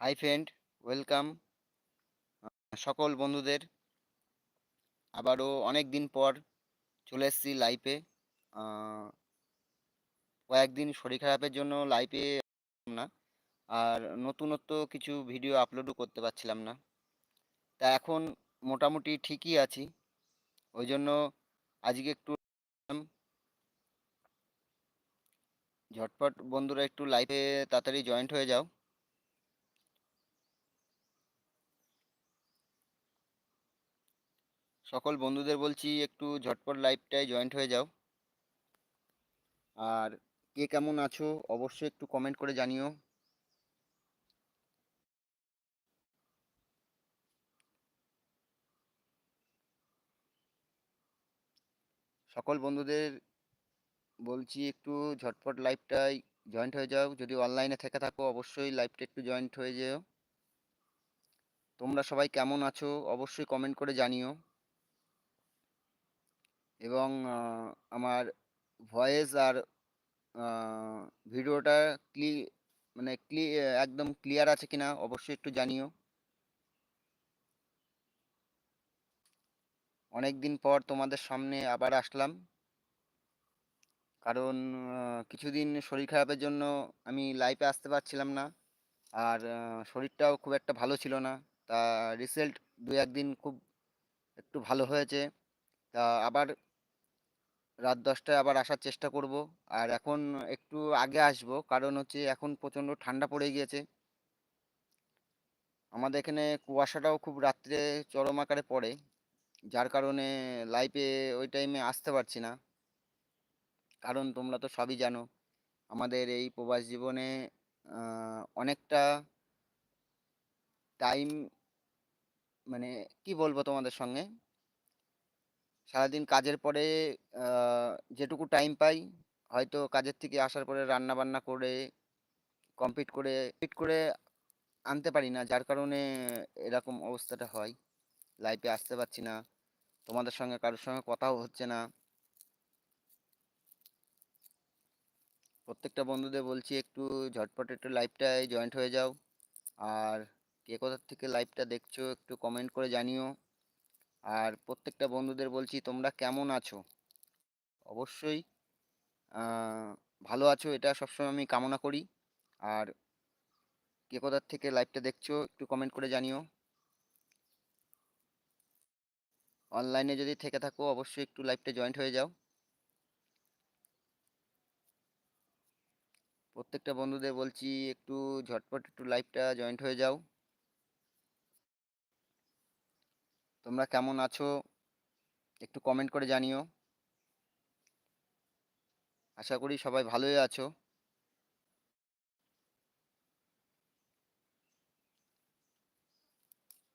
Hi friend welcome সকল বন্ধুদের। আবারও অনেক দিন পর চলে এসেছি লাইভে কয়েকদিন শরীর খারাপের জন্য লাইভে না। আর নতুনত্ব কিছু ভিডিও আপলোডও করতে পারছিলাম না। তা এখন মোটামুটি ঠিকই আছি। ওই জন্য আজকে একটু ঝটপট বন্ধুরা একটু লাইভে তাড়াতাড়ি জয়েন্ট হয়ে যাও। সকল বন্ধুদের বলছি, একটু ঝটপট লাইভটায় জয়েন্ট হয়ে যাও। আর কে কেমন আছো, অবশ্যই একটু কমেন্ট করে জানিও। সকল বন্ধুদের বলছি, একটু ঝটপট লাইভটায় জয়েন্ট হয়ে যাও। যদি অনলাইনে থেকে থাকো, অবশ্যই লাইভটা একটু জয়েন্ট হয়ে যেও। তোমরা সবাই কেমন আছো, অবশ্যই কমেন্ট করে জানিও। এবং আমার ভয়েস আর ভিডিওটা ক্লি মানে ক্লি একদম ক্লিয়ার আছে কিনা অবশ্যই একটু জানিও। অনেক দিন পর তোমাদের সামনে আবার আসলাম। কারণ কিছুদিন শরীর খারাপের জন্য আমি লাইফে আসতে পারছিলাম না। আর শরীরটাও খুব একটা ভালো ছিল না। তা রিসেল্ট দু একদিন খুব একটু ভালো হয়েছে। তা আবার রাত দশটায় আবার আসার চেষ্টা করব। আর এখন একটু আগে আসব, কারণ হচ্ছে এখন প্রচণ্ড ঠান্ডা পড়ে গিয়েছে। আমাদের এখানে কুয়াশাটাও খুব রাত্রে চরম আকারে পড়ে, যার কারণে লাইফে ওই টাইমে আসতে পারছি না। কারণ তোমরা তো সবই জানো, আমাদের এই প্রবাস জীবনে অনেকটা টাইম মানে কি বলব তোমাদের সঙ্গে? সারাদিন কাজের পরে যেটুকু টাইম পাই, হয়তো কাজের থেকে আসার পরে রান্না বান্না করে কমপ্লিট করে ফিট করে আনতে পারি না। যার কারণে এরকম অবস্থাটা হয়। লাইফে আসতে পারছি না। তোমাদের সঙ্গে, কারোর সঙ্গে কথাও হচ্ছে না। প্রত্যেকটা বন্ধুদের বলছি, একটু ঝটপট একটু লাইভটায় জয়েন্ট হয়ে যাও। আর কে কোথার থেকে লাইভটা দেখছ, একটু কমেন্ট করে জানিও। আর প্রত্যেকটা বন্ধুদের বলছি, তোমরা কেমন আছো? অবশ্যই ভালো আছো, এটা সবসময় আমি কামনা করি। আর কে কোথার থেকে লাইভটা দেখছ, একটু কমেন্ট করে জানিও। অনলাইনে যদি থেকে থাকো, অবশ্যই একটু লাইভটা জয়েন্ট হয়ে যাও। প্রত্যেকটা বন্ধুদের বলছি, একটু ঝটপট একটু লাইভটা জয়েন্ট হয়ে যাও। তোমরা কেমন আছো? একটু কমেন্ট করে জানিও। আশা করি সবাই ভালোই আছো।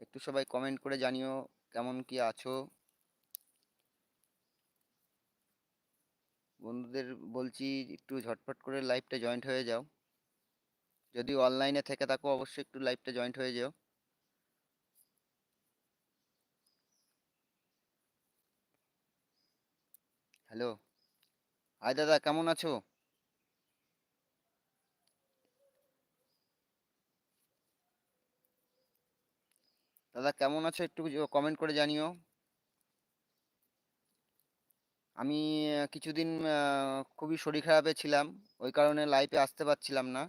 একটু সবাই কমেন্ট করে জানিও কেমন কি আছো। বন্ধুদের বলছি একটু ঝটপট করে লাইভটা জয়েন্ট হয়ে যাও। যদি অনলাইনে থেকে থাকো, অবশ্যই একটু লাইভটা জয়েন্ট হয়ে যাও। হ্যালো। হাই দাদা, কেমন আছো? দাদা, কেমন আছো একটু কমেন্ট করে জানিও। আমি কিছুদিন খুবই শরীর খারাপে ছিলাম, ওই কারণে লাইভে আসতে পারছিলাম না,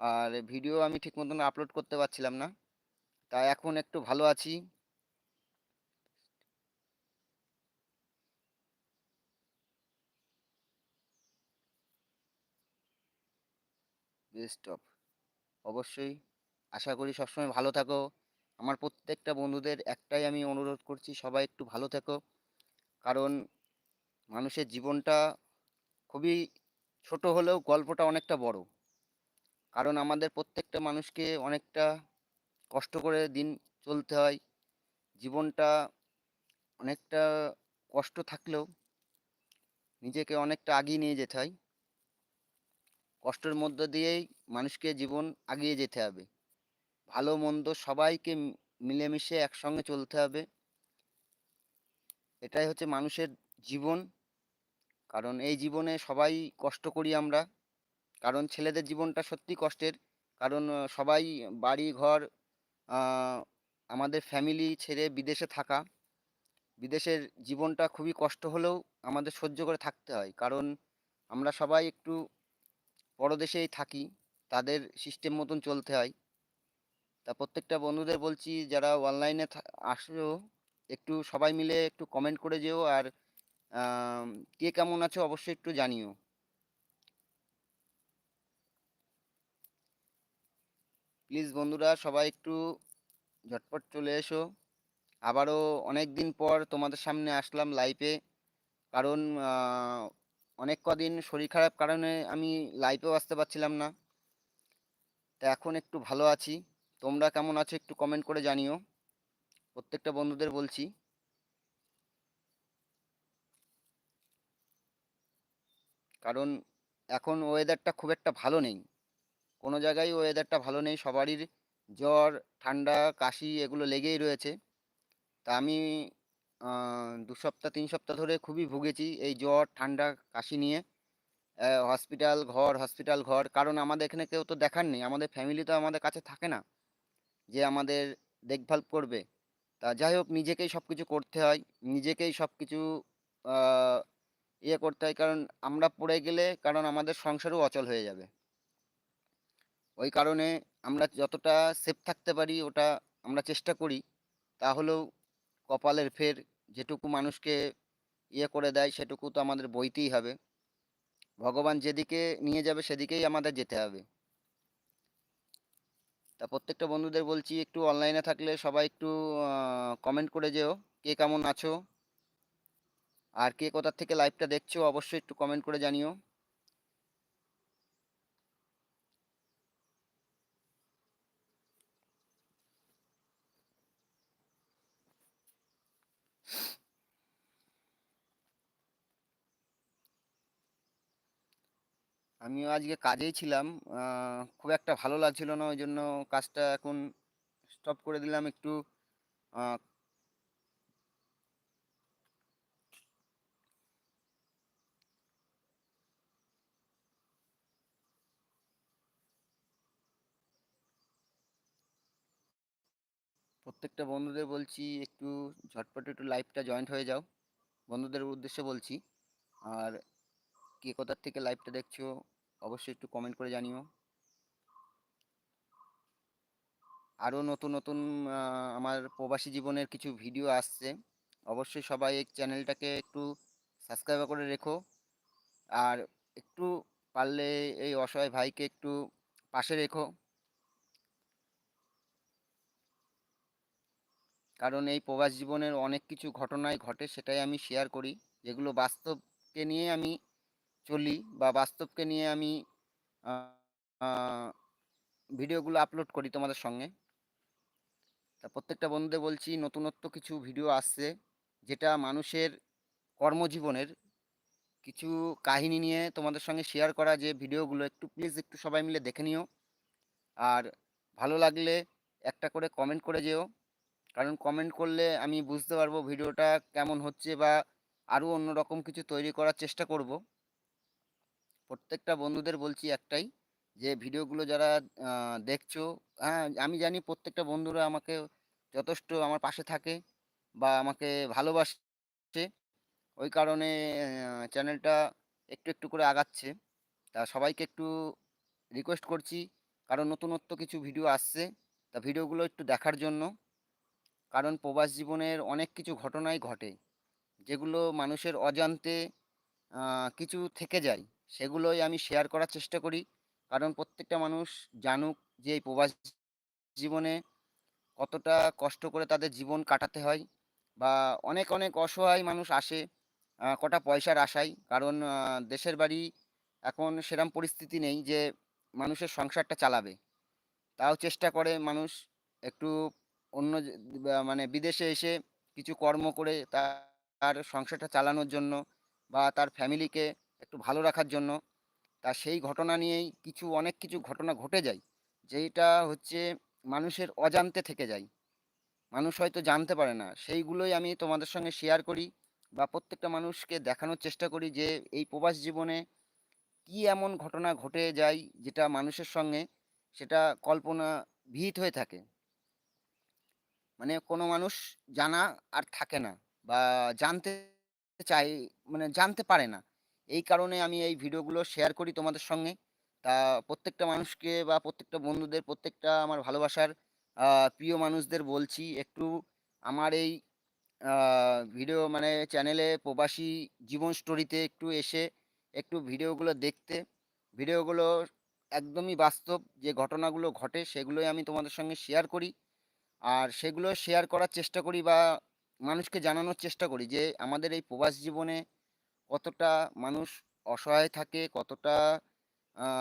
আর ভিডিও আমি ঠিক মতন আপলোড করতে পারছিলাম না। তা এখন একটু ভালো আছি। বেস্ট অফ অবশ্যই আশা করি সবসময় ভালো থাকো। আমার প্রত্যেকটা বন্ধুদের একটাই আমি অনুরোধ করছি, সবাই একটু ভালো থেকো। কারণ মানুষের জীবনটা খুবই ছোট হলেও গল্পটা অনেকটা বড়। কারণ আমাদের প্রত্যেকটা মানুষকে অনেকটা কষ্ট করে দিন চলতে হয়। জীবনটা অনেকটা কষ্ট থাকলেও নিজেকে অনেকটা আগিয়ে নিয়ে যেতে হয়। কষ্টের মধ্য দিয়েই মানুষকে জীবন আগিয়ে যেতে হবে। ভালো, মন্দ সবাইকে মিলেমিশে একসঙ্গে চলতে হবে। এটাই হচ্ছে মানুষের জীবন। কারণ এই জীবনে সবাই কষ্ট করি আমরা। কারণ ছেলেদের জীবনটা সত্যি কষ্টের। কারণ সবাই বাড়ি, ঘর আমাদের ফ্যামিলি ছেড়ে বিদেশে থাকা। বিদেশের জীবনটা খুবই কষ্ট হলেও আমাদের সহ্য করে থাকতে হয়। কারণ আমরা সবাই একটু পরদেশেই থাকি, তাদের সিস্টেম মতন চলতে হয়। তা প্রত্যেকটা বন্ধুদের বলছি, যারা অনলাইনে আসো, একটু সবাই মিলে একটু কমেন্ট করে যেও আর কে কেমন আছো অবশ্যই একটু জানিও। প্লিজ বন্ধুরা, সবাই একটু ঝটপট চলে এসো। আবারও অনেক দিন পর তোমাদের সামনে আসলাম লাইভে কারণ অনেক কদিন শরীর খারাপ কারণে আমি লাইভেও আসতে পারছিলাম না। তা এখন একটু ভালো আছি। তোমরা কেমন আছো একটু কমেন্ট করে জানিও। প্রত্যেকটা বন্ধুদের বলছি। কারণ এখন ওয়েদারটা খুব একটা ভালো নেই। কোনো জায়গায় ওয়েদারটা ভালো নেই। সবারই জ্বর, ঠান্ডা, কাশি এগুলো লেগেই রয়েছে। তা আমি দু সপ্তাহ, তিন সপ্তাহ ধরে খুবই ভুগেছি এই জ্বর, ঠান্ডা, কাশি নিয়ে। হসপিটাল ঘর হসপিটাল ঘর, কারণ আমাদের এখানে কেউ তো দেখার নেই। আমাদের ফ্যামিলি তো আমাদের কাছে থাকে না যে আমাদের দেখভাল করবে। তা যাই হোক, নিজেকেই সব কিছু করতে হয়। নিজেকেই সব কিছু ইয়ে করতে হয়। কারণ আমরা পড়ে গেলে, কারণ আমাদের সংসারও অচল হয়ে যাবে। ওই কারণে আমরা যতটা সেফ থাকতে পারি, ওটা আমরা চেষ্টা করি। তাহলেও কপালের ফের যেটুকু মানুষকে ইয়ে করে দেয়, সেটুকু তো আমাদের বইতেই হবে। ভগবান যেদিকে নিয়ে যাবে, সেদিকেই আমাদের যেতে হবে। তা প্রত্যেকটা বন্ধুদের বলছি, একটু অনলাইনে থাকলে সবাই একটু কমেন্ট করে যেও, কে কেমন আছো? আর কে কোথার থেকে লাইভটা দেখছ, অবশ্যই একটু কমেন্ট করে জানিও। আমিও আজকে কাজেই ছিলাম। খুব একটা ভালো লাগছিল না ওই জন্য কাজটা এখন স্টপ করে দিলাম একটু। প্রত্যেকটা বন্ধুদের বলছি, একটু ঝটপট একটু লাইভটা জয়েন্ট হয়ে যাও। বন্ধুদের উদ্দেশ্যে বলছি, আর কে কোথার থেকে লাইভটা দেখছ? অবশ্যই একটু কমেন্ট করে জানিও। আরও নতুন নতুন আমার প্রবাসী জীবনের কিছু ভিডিও আসছে। অবশ্যই সবাই এই চ্যানেলটাকে একটু সাবস্ক্রাইব করে রেখো। আর একটু পারলে এই অসহায় ভাইকে একটু পাশে রেখো। কারণ এই প্রবাস জীবনের অনেক কিছু ঘটনায় ঘটে, সেটাই আমি শেয়ার করি। যেগুলো বাস্তবকে নিয়ে আমি চলি বা বাস্তবকে নিয়ে আমি ভিডিওগুলো আপলোড করি তোমাদের সঙ্গে। তা প্রত্যেকটা বন্ধুদের বলছি, নতুনত্ব কিছু ভিডিও আসছে, যেটা মানুষের কর্মজীবনের কিছু কাহিনী নিয়ে তোমাদের সঙ্গে শেয়ার করা যে ভিডিওগুলো একটু প্লিজ একটু সবাই মিলে দেখে নিও। আর ভালো লাগলে একটা করে কমেন্ট করে যেও। কারণ কমেন্ট করলে আমি বুঝতে পারব ভিডিওটা কেমন হচ্ছে বা আরও অন্যরকম কিছু তৈরি করার চেষ্টা করব। প্রত্যেকটা বন্ধুদের বলছি একটাই, যে ভিডিওগুলো যারা দেখছ হ্যাঁ আমি জানি প্রত্যেকটা বন্ধুরা আমাকে যথেষ্ট আমার পাশে থাকে বা আমাকে ভালোবাসছে ওই কারণে চ্যানেলটা একটু একটু করে আগাচ্ছে। তা সবাইকে একটু রিকোয়েস্ট করছি, কারণ নতুনত্ব কিছু ভিডিও আসছে, তা ভিডিওগুলো একটু দেখার জন্য। কারণ প্রবাস জীবনের অনেক কিছু ঘটনাই ঘটে, যেগুলো মানুষের অজান্তে কিছু থেকে যায়। সেগুলোই আমি শেয়ার করার চেষ্টা করি। কারণ প্রত্যেকটা মানুষ জানুক যে এই প্রবাস জীবনে কতটা কষ্ট করে তাদের জীবন কাটাতে হয় বা অনেক অনেক অসহায় মানুষ আসে কটা পয়সার আশায়। কারণ দেশের বাড়ি এখন সেরম পরিস্থিতি নেই যে মানুষের সংসারটা চালাবে। তাও চেষ্টা করে মানুষ একটু অন্য মানে বিদেশে এসে কিছু কর্ম করে তার সংসারটা চালানোর জন্য বা তার ফ্যামিলিকে একটু ভালো রাখার জন্য তা সেই ঘটনা নিয়েই কিছু, অনেক কিছু ঘটনা ঘটে যায় যেটা হচ্ছে মানুষের অজান্তে থেকে যায় মানুষ হয়তো জানতে পারে না সেইগুলোই আমি তোমাদের সঙ্গে শেয়ার করি বা প্রত্যেকটা মানুষকে দেখানোর চেষ্টা করি যে এই প্রবাস জীবনে কি এমন ঘটনা ঘটে যায় যেটা মানুষের সঙ্গে সেটা কল্পনা ভিত হয়ে থাকে। মানে কোনো মানুষ জানা আর থাকে না বা জানতে চাই মানে জানতে পারে না। এই কারণে আমি এই ভিডিওগুলো শেয়ার করি তোমাদের সঙ্গে। তা প্রত্যেকটা মানুষকে বা প্রত্যেকটা বন্ধুদের, প্রত্যেকটা আমার ভালোবাসার প্রিয় মানুষদের বলছি একটু আমার এই ভিডিও মানে চ্যানেলে প্রবাসী জীবন স্টোরিতে একটু এসে একটু ভিডিওগুলো দেখতে। ভিডিওগুলো একদমই বাস্তব যে ঘটনাগুলো ঘটে সেগুলোই আমি তোমাদের সঙ্গে শেয়ার করি। আর সেগুলো শেয়ার করার চেষ্টা করি বা মানুষকে জানানোর চেষ্টা করি যে আমাদের এই প্রবাস জীবনে কতটা মানুষ অসহায় থাকে, কতটা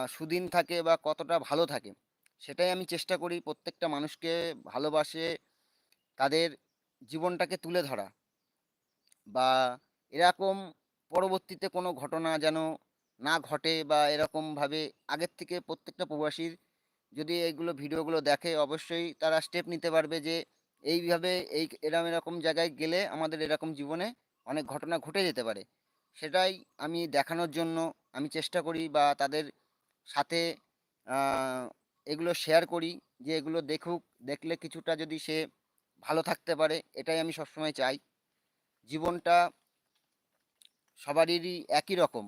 সুদিন থাকে বা কতটা ভালো থাকে। সেটাই আমি চেষ্টা করি প্রত্যেকটা মানুষকে ভালোবাসে তাদের জীবনটাকে তুলে ধরা। বা এরকম পরবর্তীতে কোনো ঘটনা যেন না ঘটে বা এরকমভাবে আগের থেকে প্রত্যেকটা প্রবাসীর যদি এইগুলো ভিডিওগুলো দেখে অবশ্যই তারা স্টেপ নিতে পারবে যে এইভাবে এই এরম এরকম জায়গায় গেলে আমাদের এরকম জীবনে অনেক ঘটনা ঘটে যেতে পারে। সেটাই আমি দেখানোর জন্য আমি চেষ্টা করি বা তাদের সাথে এগুলো শেয়ার করি যে এগুলো দেখুক, দেখলে কিছুটা যদি সে ভালো থাকতে পারে এটাই আমি সবসময় চাই। জীবনটা সবারই একই রকম।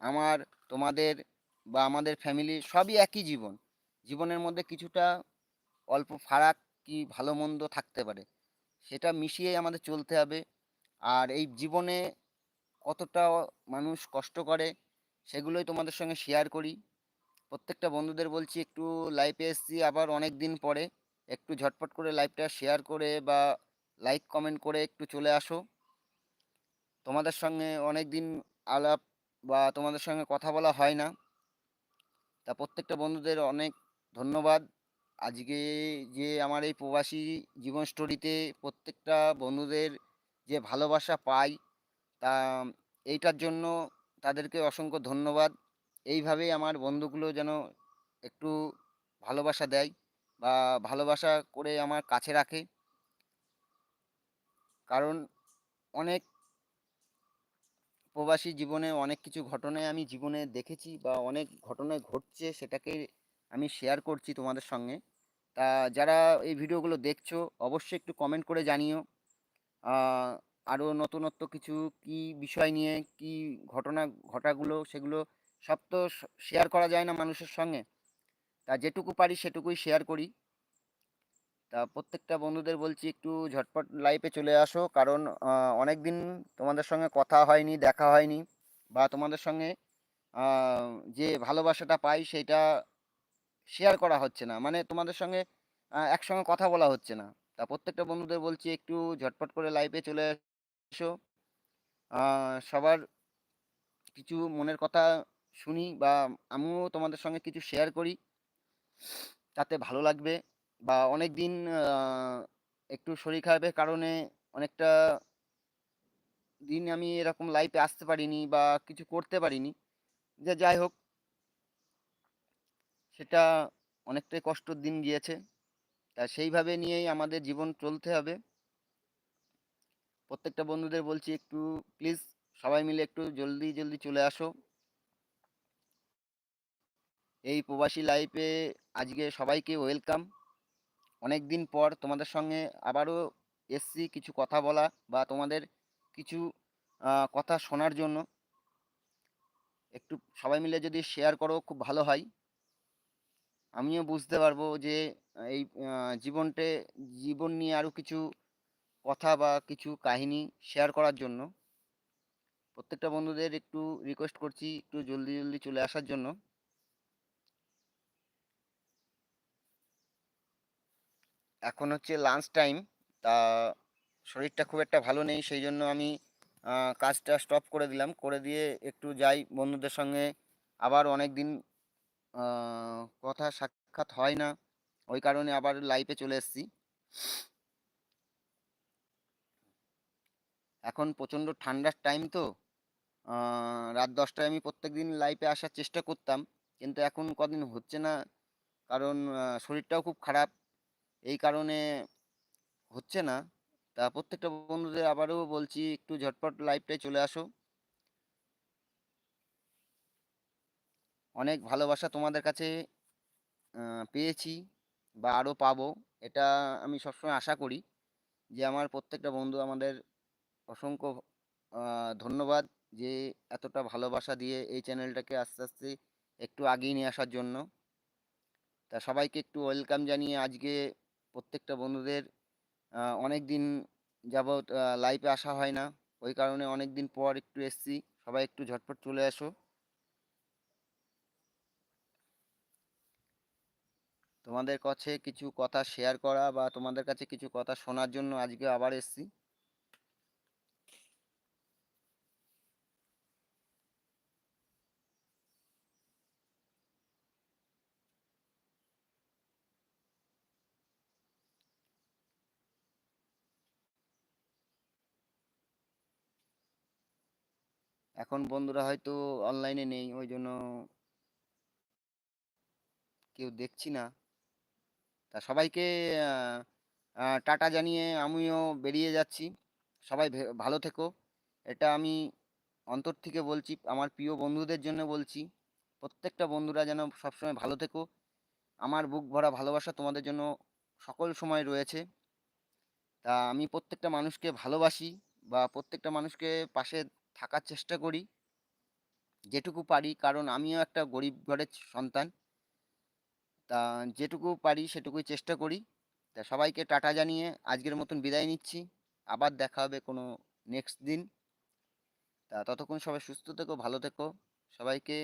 আমার, তোমাদের বা আমাদের ফ্যামিলির সবই একই জীবন। জীবনের মধ্যে কিছুটা অল্প ফারাক কি ভালো-মন্দ থাকতে পারে। সেটা মিশিয়েই আমাদের চলতে হবে। আর এই জীবনে কতটা মানুষ কষ্ট করে সেগুলোই তোমাদের সঙ্গে শেয়ার করি। প্রত্যেকটা বন্ধুদের বলছি একটু লাইভে এসছি আবার অনেক দিন পরে। একটু ঝটপট করে লাইভটা শেয়ার করে বা লাইক, কমেন্ট করে একটু চলে আসো। তোমাদের সঙ্গে অনেক দিন আলাপ বা তোমাদের সঙ্গে কথা বলা হয় না। তা প্রত্যেকটা বন্ধুদের অনেক ধন্যবাদ। আজকে যে আমার এই প্রবাসী জীবন স্টোরিতে প্রত্যেকটা বন্ধুদের যে ভালোবাসা পাই, তা এইটার জন্য তাদেরকে অসংখ্য ধন্যবাদ। এইভাবেই আমার বন্ধুগুলো যেন একটু ভালোবাসা দেয় বা ভালোবাসা করে আমার কাছে রাখে। কারণ অনেক প্রবাসী জীবনে অনেক কিছু ঘটনায় আমি জীবনে দেখেছি বা অনেক ঘটনায় ঘটছে সেটাকে আমি শেয়ার করছি তোমাদের সঙ্গে। তা যারা এই ভিডিওগুলো দেখছ, অবশ্যই একটু কমেন্ট করে জানিও। আরও নতুনত্ব কিছু কি বিষয় নিয়ে কি ঘটনা ঘটাগুলো সেগুলো সব তো শেয়ার করা যায় না মানুষের সঙ্গে। তা যেটুকু পারি সেটুকুই শেয়ার করি। তা প্রত্যেকটা বন্ধুদের বলছি একটু ঝটপট লাইফে চলে আসো। কারণ অনেক দিন তোমাদের সঙ্গে কথা হয়নি, দেখা হয়নি বা তোমাদের সঙ্গে যে ভালোবাসাটা পাই সেইটা শেয়ার করা হচ্ছে না। মানে তোমাদের সঙ্গে একসঙ্গে কথা বলা হচ্ছে না। তা প্রত্যেকটা বন্ধুদের বলছি একটু ঝটপট করে লাইভে চলে সবার কিছু মনের কথা শুনি বা আমিও তোমাদের সঙ্গে কিছু শেয়ার করি। তাতে ভালো লাগবে বা অনেকদিন, আ একটু শরীর খারাপের কারণে অনেকটা দিন আমি এরকম লাইফে আসতে পারিনি বা কিছু করতে পারিনি। যে যাই হোক, সেটা অনেকটাই কষ্টর দিন গিয়েছে। তা সেইভাবে নিয়েই আমাদের জীবন চলতে হবে। প্রত্যেকটা বন্ধুদের বলছি একটু প্লিজ সবাই মিলে একটু জলদি, জলদি চলে আসো। এই প্রবাসী লাইফে আজকে সবাইকে ওয়েলকাম। অনেক দিন পর তোমাদের সঙ্গে আবারও এসছি কিছু কথা বলা বা তোমাদের কিছু কথা শোনার জন্য। একটু সবাই মিলে যদি শেয়ার করো খুব ভালো হয়। আমিও বুঝতে পারব যে এই জীবনটে জীবন নিয়ে আরও কিছু কথা বা কিছু কাহিনী শেয়ার করার জন্য। প্রত্যেকটা বন্ধুদের একটু রিকোয়েস্ট করছি একটু জলদি, জলদি চলে আসার জন্য। এখন হচ্ছে লাঞ্চ টাইম। তা শরীরটা খুব একটা ভালো নেই। সেই জন্য আমি কাজটা স্টপ করে দিলাম। করে দিয়ে একটু যাই বন্ধুদের সঙ্গে আবার অনেক দিন কথা সাক্ষাৎ হয় না। ওই কারণে আবার লাইভে চলে এসছি। এখন প্রচণ্ড ঠান্ডার টাইম তো। রাত দশটায় আমি প্রত্যেক দিন লাইভে আসার চেষ্টা করতাম। কিন্তু এখন কদিন হচ্ছে না। কারণ শরীরটাও খুব খারাপ। এই কারণে হচ্ছে না। তা প্রত্যেকটা বন্ধুদের আবারও বলছি, একটু ঝটপট লাইভটায় চলে আসো। অনেক ভালোবাসা তোমাদের কাছে পেয়েছি বা আরও পাবো, এটা আমি সবসময় আশা করি যে আমার প্রত্যেকটা বন্ধু আমাদের অসংখ্য ধন্যবাদ যে এতটা ভালোবাসা দিয়ে এই চ্যানেলটাকে আস্তে আস্তে একটু আগিয়ে নিয়ে আসার জন্য। তা সবাইকে একটু ওয়েলকাম জানিয়ে আজকে প্রত্যেকটা বন্ধুদের অনেক দিন যাবৎ লাইভে আসা হয় না। ওই কারণে অনেক দিন পর একটু এসছি। সবাই একটু ঝটপট চলে আসো। তোমাদের কাছে কিছু কথা শেয়ার করা বা তোমাদের কাছে কিছু কথা শোনার জন্য আজকে আবার এসছি। এখন বন্ধুরা হয়তো অনলাইনে নেই ওই জন্য কেউ দেখছি না। তা সবাইকে টাটা জানিয়ে আমিও বেরিয়ে যাচ্ছি। সবাই ভালো থেকো। এটা আমি অন্তর থেকে বলছি, আমার প্রিয় বন্ধুদের জন্য বলছি, প্রত্যেকটা বন্ধুরা যেন সবসময় ভালো থেকো। আমার বুক ভরা ভালোবাসা তোমাদের জন্য সকল সময় রয়েছে। তা আমি প্রত্যেকটা মানুষকে ভালোবাসি বা প্রত্যেকটা মানুষকে পাশে থাকার চেষ্টা করি। যেটুকু পারি, কারণ আমিও একটা গরিব ঘরের সন্তান। তা যেটুকু পারি, সেটুকুই চেষ্টা করি। তা সবাইকে টাটা জানিয়ে আজকের মতন বিদায় নিচ্ছি। আবার দেখা হবে কোনো নেক্সট দিন। তা ততক্ষণ সবাই সুস্থ থেকো, ভালো থেকো। সবাইকে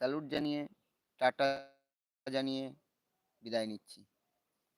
স্যালুট জানিয়ে, টাটা জানিয়ে বিদায় নিচ্ছি।